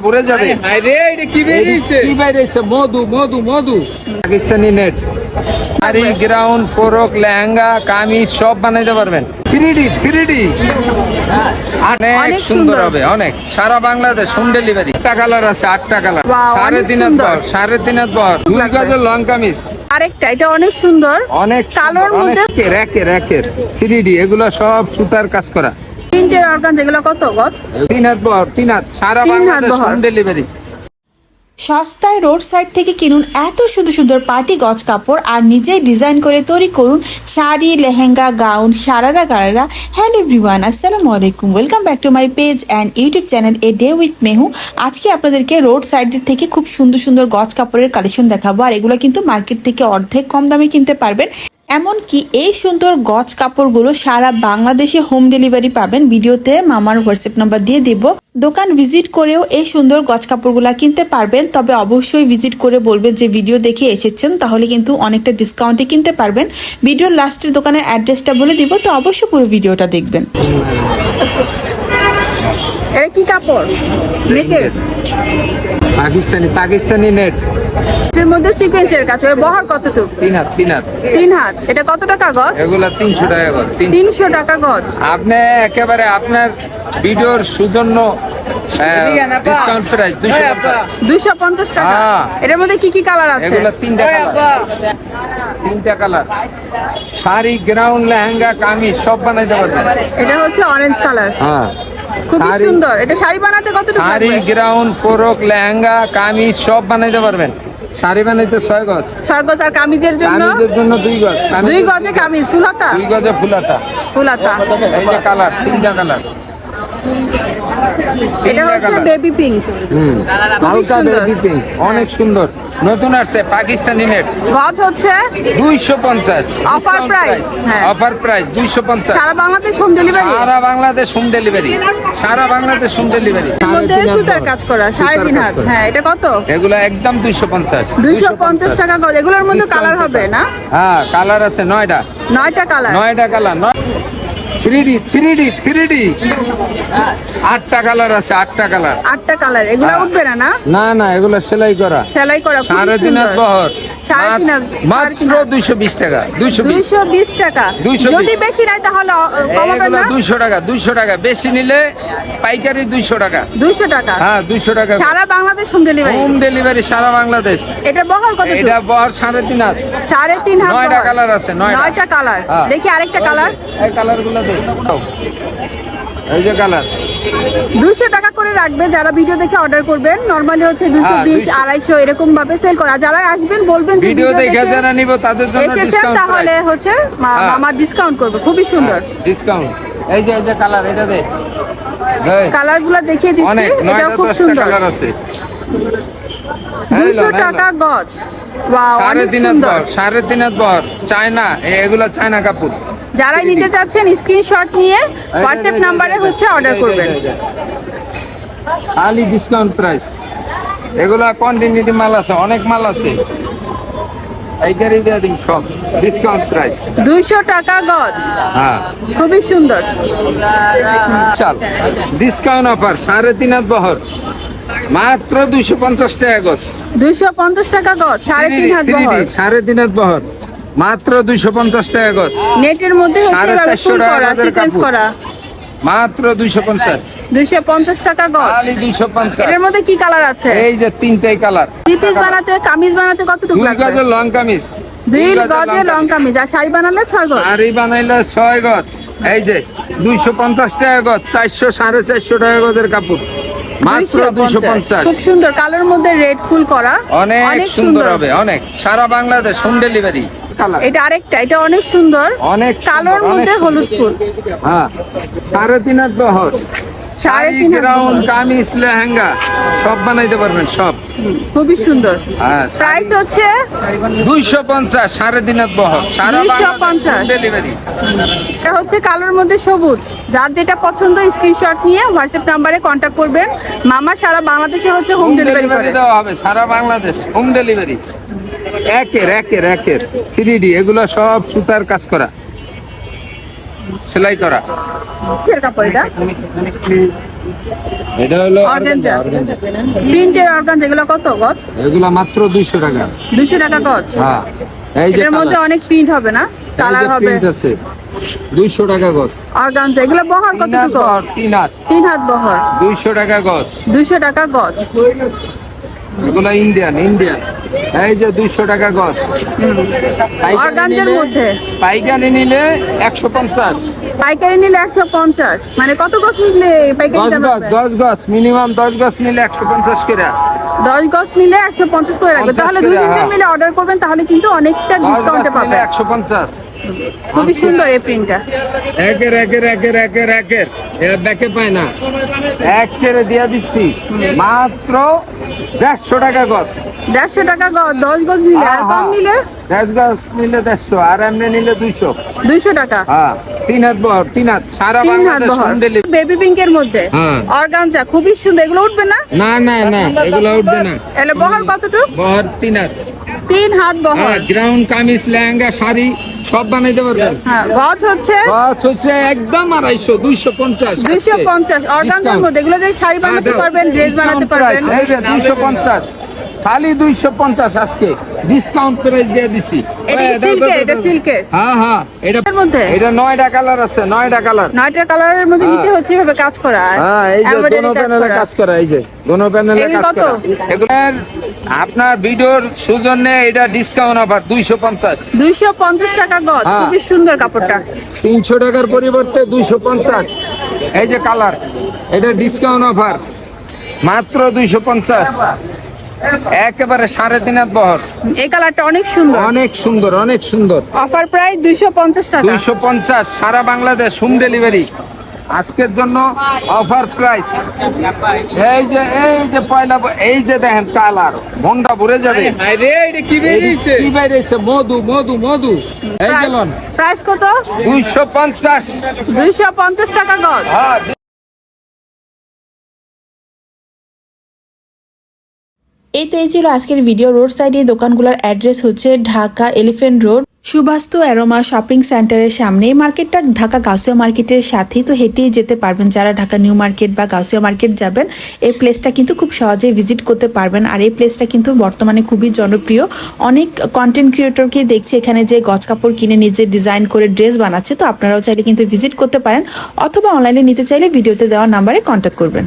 ভরে যাবে। আরে এটা কি বেরিয়েছে? কি বাইরেছে মধু মধু মধু। Pakistani net sari ground frock lehenga kameez সব বানাইতে পারবেন। থ্রি ডি অনেক সুন্দর। হবে অনেক। সারা বাংলাদেশ হোম ডেলিভারি আটটা কালার আছে আটটা কালার সাড়ে তিন সাড়ে তিন দুই। লং কামিজ। আরেকটা এটা অনেক সুন্দর। অনেক কালোর সুন্দর, অনেক। মধ্যে- র্যাকের র্যাকের। থ্রি এগুলো সব সুতার কাজ করা। প্রিন্টের অর্গান যেগুলো কত গজ? তিন হাত বহর তিন হাত সারা বাংলাদেশ হোম ডেলিভারি সস্তায় রোড সাইড থেকে কিনুন এত সুন্দর সুন্দর পার্টি গজ কাপড় আর নিজেই ডিজাইন করে তৈরি করুন sari lehenga gown sharara gharara. Hello everyone আসসালামু আলাইকুম। Welcome back to my page and YouTube channel a day with Mehu আজকে আপনাদেরকে রোড সাইডের থেকে খুব সুন্দর সুন্দর গজ কাপড়ের কালেকশন দেখাবো। আর এগুলো কিন্তু মার্কেট থেকে অর্ধেক কম দামে কিনতে পারবেন। এমনকি এই সুন্দর গজ কাপড়গুলো সারা বাংলাদেশে হোম ডেলিভারি পাবেন। ভিডিওতে মামার হোয়াটসঅ্যাপ নাম্বার দিয়ে দেব। দোকান ভিজিট করেও এই সুন্দর গজ কাপড়গুলো কিনতে পারবেন। তবে অবশ্যই ভিজিট করে বলবেন যে ভিডিও দেখে এসেছেন, তাহলে কিন্তু অনেকটা ডিসকাউন্টে কিনতে পারবেন। ভিডিওর লাস্টের দোকানের অ্যাড্রেসটা বলে দিব। তো অবশ্যই পুরো ভিডিওটা দেখবেন। এটা কি কাপড়? নেটের পাকিস্তানি পাকিস্তানি নেট এর মধ্যে সিকোয়েন্সের কাজ করে বহর কতটুকু? তিন হাত তিন হাত। তিন হাত। এটা কত টাকা গজ? এগুলা তিনশো টাকা গজ তিনশো। টাকা গজ। আপনি একেবারে আপনার ভিডিওর সুজন্য ডিসকাউন্ট প্রাইস দুশো দুইশো পঞ্চাশ। টাকা। হ্যাঁ। মধ্যে কি কি কালার আছে? এগুলা তিনটা কালার। তিনটা কালার। শাড়ি গ্রাউন্ড লেহেঙ্গা কামিজ সব বানাইতে পারবেন। এটা হচ্ছে অরেঞ্জ কালার হ্যাঁ। খুবই সুন্দর। এটা শাড়ি বানাতে কতটুকু শাড়ি গ্রাউন্ড ফোরক লেহেঙ্গা কামিজ সব বানাইতে পারবেন। শাড়ি বানাইতে ছয় গজ। ছয় গজ আর কামিজের জন্য? কামিজের জন্য দুই গজ। দুই গজে কামিজ ফুলাতা? দুই গজে ফুলাতা। ফুলাতা। এই যে কালার তিনটা কালার। এটা হচ্ছে বেবি পিঙ্ক হালকা বেবি পিঙ্ক অনেক সুন্দর। নতুন আসছে পাকিস্তানি নেট গজ হচ্ছে দুইশো পঞ্চাশ। Offer price, হ্যাঁ। অফার প্রাইস দুইশো পঞ্চাশ। সারা বাংলাদেশ হোম ডেলিভারি সারা বাংলাদেশ হোম ডেলিভারি সারা বাংলাদেশ হোম ডেলিভারি মধ্যে সুতার কাজ করা সাড়ে তিন হাত হ্যাঁ এটা কত? এগুলো একদম দুইশো পঞ্চাশ। দুইশো পঞ্চাশ টাকা গজ। এগুলোর মধ্যে কালার হবে না? হ্যাঁ কালার আছে নয়টা। নয়টা কালার নয়টা কালার আটটা কালার আছে আটটা কালার। আটটা কালার এগুলো হ্যাঁ। উঠবে না না? না না এগুলো সেলাই করা। সেলাই করা সাড়ে তিন হাত সুন্দর। বহর। সাড়ে তিন মাত্র দুইশো বিশ টাকা দুইশো দুইশো বিশ টাকা। 220 যদি বেশি নাই তাহলে অ- কমাবে না? দুইশো টাকা দুইশো টাকা। বেশি নিলে পাইকারি দুইশো টাকা। দুইশো টাকা? হ্যাঁ দুইশো টাকা। সারা Bangladesh home delivery home delivery সারা বাংলাদেশ। এটা বহর কত এটা বহর সাড়ে তিন হাত। সাড়ে তিন হাত নয়টা কালার আছে, নয়টা। কালার। হ্যাঁ। দেখি আরেকটা কালার। এই কালারগুলো এই যে কালার। দুশো টাকা করে রাখবে যারা ভিডিও দেখে অর্ডার করবেন। নর্মালি হচ্ছে দুশো হ্যাঁ, বিশ আড়াইশো এরকম ভাবে সেল করা। যারা আসবেন বলবেন যে ভিডিও দেখে যারা নিব তাদের জন্য এসেছেন ডিসকাউন্ট তাহলে হচ্ছে মা- হ্যাঁ। মামা ডিসকাউন্ট করবে। খুবই সুন্দর। ডিসকাউন্ট এই যে এই যে কালার এটা দে। এই, কালারগুলো দেখিয়ে দিচ্ছি। এটা খুব সুন্দর। কালার আছে। দুশো এই লো, এই লো। টাকা গজ। ওয়াও সাড়ে অনেক সুন্দর। সাড়ে তিন বহর চায়না এগুলো চায়না কাপড়। যারা নিতে চাচ্ছেন স্ক্রিনশট নিয়ে হোয়াটসঅ্যাপ নাম্বারে হচ্ছে অর্ডার করবেন। খালি ডিসকাউন্ট প্রাইস এগুলো কোয়ান্টিটি মাল আছে অনেক মাল আছে। এইটারই দিয়ে দিন সব। ডিসকাউন্ট প্রাইস দুইশো টাকা গজ। হ্যাঁ। খুবই সুন্দর। চাল। ডিসকাউন্ট অফার সাড়ে তিন হাত বহর। মাত্র দুইশো পঞ্চাশ টাকা গজ। দুইশো পঞ্চাশ টাকা গজ সাড়ে তিন হাত 3D, বহর সাড়ে তিন হাত বহর। মাত্র দুইশো পঞ্চাশ টাকা গজ। নেটের মধ্যে সাড়ে চারশো টাকা করা মাত্র দুইশো পঞ্চাশ। দুইশো পঞ্চাশ টাকা গজ। দুইশো পঞ্চাশ। এটার মধ্যে কি কালার আছে? এই যে তিনটাই কালার। থ্রি পিস বানাতে কামিজ বানাতে কতটুকু দুই গজের লং কামিজ। দুই গজে লং লং কামিজ। আর শাড়ি বানালে ছয় গজ। শাড়ি বানাইলে ছয় গজ। এই যে দুইশো পঞ্চাশ টাকা গজ চারশো সাড়ে চারশো টাকা গজের কাপড়। মাত্র দুইশো পঞ্চাশ। খুব সুন্দর। কালার মধ্যে রেড ফুল করা। অনেক সুন্দর হবে অনেক। সারা বাংলাদেশ হোম ডেলিভারি কালার। এটা আরেকটা এটা অনেক সুন্দর। অনেক কালোর মধ্যে হলুদ ফুল। হ্যাঁ সাড়ে তিন হাত বহর সাড়ে তিন হাত গ্রাউন্ড কামিজ লেহেঙ্গা সব বানাইতে পারবেন সব। খুবই সুন্দর। হ্যাঁ প্রাইস হচ্ছে দুইশো পঞ্চাশ সাড়ে তিন হাত বহর সারা 250 ডেলিভারি এটা হচ্ছে কালোর মধ্যে সবুজ। যার যেটা পছন্দ স্ক্রিনশট নিয়ে হোয়াটসঅ্যাপ নাম্বারে কন্ট্যাক্ট করবেন। মামা সারা বাংলাদেশে হচ্ছে হোম ডেলিভারি দেওয়া হবে সারা বাংলাদেশ। হোম ডেলিভারি একের একের একের থ্রি ডি এগুলো সব সুতার কাজ করা। সেলাই করা। কিসের কাপড় এটা? এটা হলো অর্গানজা। প্রিন্টের অর্গানজা এগুলো কত গজ? এগুলা মাত্র দুইশো টাকা। দুশো টাকা গজ? হ্যাঁ। এই যে এটার মধ্যে অনেক প্রিন্ট হবে না? কালার হবে। প্রিন্ট আছে। টাকা গজ। অর্গানজা এগুলো বহর হাত তিন হাত। তিন হাত বহর। দুইশো টাকা গজ। দুইশো টাকা গজ। এগুলা ইন্ডিয়ান ইন্ডিয়ান এই যে দুইশো টাকা গজ। পাইকারি নিলে- মধ্যে? পাইকারি নিলে একশো পঞ্চাশ। পাইকারি নিলে একশো পঞ্চাশ। মানে কত গজ নিলে পাইকারি দশ গজ মিনিমাম দশ গজ নিলে একশো পঞ্চাশ করে। দশ গজ নিলে একশো পঞ্চাশ করে রাখবে। তাহলে দুই তিনজন হ্যাঁ। মিলে অর্ডার করবেন তাহলে কিন্তু অনেকটা ডিসকাউন্টে পাবেন। একশো পঞ্চাশ। খুবই সুন্দর এই প্রিন্টটা একের একের একের একের একের। এরা ব্যাকে পায় না। এক ছেড়ে দিয়ে দিচ্ছি। মাত্র দেড়শো টাকা গজ দেড়শো টাকা গজ দশ গজ নিলে আর কম নিলে? দশ গজ নিলে দেড়শো আর এমনি নিলে দুইশো। দুইশো টাকা? হ্যাঁ। তিন হাত বহর তিন হাত সারা তিন হাত বহর। বেবি পিঙ্কের মধ্যে? হ্যাঁ। অর্গানজা খুবই সুন্দর। এগুলো উঠবে না? না না না এগুলো উঠবে না। এলে বহর কতটুক? বহর তিন হাত তিন হাত বহর হ্যাঁ গ্রাউন্ড কামিজ লেহেঙ্গা শাড়ি সব বানাইতে পারবেন হ্যাঁ গজ হচ্ছে? গজ হচ্ছে একদম আড়াইশো দুইশো পঞ্চাশ। দুইশো পঞ্চাশ। অর্গানজার মধ্যে। এগুলো দিয়ে শাড়ি হ্যাঁ, বানাতে পারবেন ড্রেস বানাতে পারবেন। দুইশো পঞ্চাশ। খালি দুইশো পঞ্চাশ আজকে। ডিসকাউন্ট প্রাইস দিয়ে দিছি। এটা? হ্যাঁ হ্যাঁ এটা মধ্যে? এটা নয়টা কালার আছে নয়টা কালার নয়টা কালারের মধ্যে নিচে হচ্ছে এভাবে কাজ করা হ্যাঁ এই যে দোনো প্যানেলে কাজ করা এই যে দোনো প্যানেলে কাজ করা। এগুলোর আপনার ভিডিওর সৌজন্যে এটা ডিসকাউন্ট অফার দুইশো পঞ্চাশ। দুইশো পঞ্চাশ টাকা গজ। খুবই সুন্দর কাপড়টা। তিনশো টাকার পরিবর্তে দুইশো পঞ্চাশ। এই যে কালার এটা ডিসকাউন্ট অফার মাত্র দুইশো পঞ্চাশ। একেবারে সাড়ে তিন হাত বহর। এই কালারটা অনেক সুন্দর। অনেক সুন্দর অনেক সুন্দর। অফার প্রাইস দুইশো পঞ্চাশ টাকা। দুইশো পঞ্চাশ সারা বাংলাদেশ হোম ডেলিভারি আজকের জন্য অফার প্রাইস এই যে এই যে পয়লা এই যে দেখেন কালার মনটা ভরে যাবে। কি বেরিয়েছে? কি বেরিয়েছে? মধু মধু মধু। এই চলন প্রাইস কত? দুইশো পঞ্চাশ। দুইশো পঞ্চাশ টাকা গজ। হ্যাঁ এই তো এই ছিল আজকের ভিডিও রোড সাইড সাইডে দোকানগুলোর অ্যাড্রেস হচ্ছে Dhaka Elephant Road Subastu aroma shopping সেন্টারের সামনে। এই মার্কেটটা ঢাকা গাউসিয়া মার্কেটের সাথেই তো হেঁটেই যেতে পারবেন। যারা ঢাকা নিউ মার্কেট বা গাউসিয়া মার্কেট যাবেন, এই প্লেসটা কিন্তু খুব সহজেই ভিজিট করতে পারবেন। আর এই প্লেসটা কিন্তু বর্তমানে খুবই জনপ্রিয়। অনেক কন্টেন্ট ক্রিয়েটরকে দেখছি এখানে যে গজ কাপড় কিনে নিজে ডিজাইন করে ড্রেস বানাচ্ছে। তো আপনারাও চাইলে কিন্তু ভিজিট করতে পারেন। অথবা অনলাইনে নিতে চাইলে ভিডিওতে দেওয়া নাম্বারে কন্ট্যাক্ট করবেন।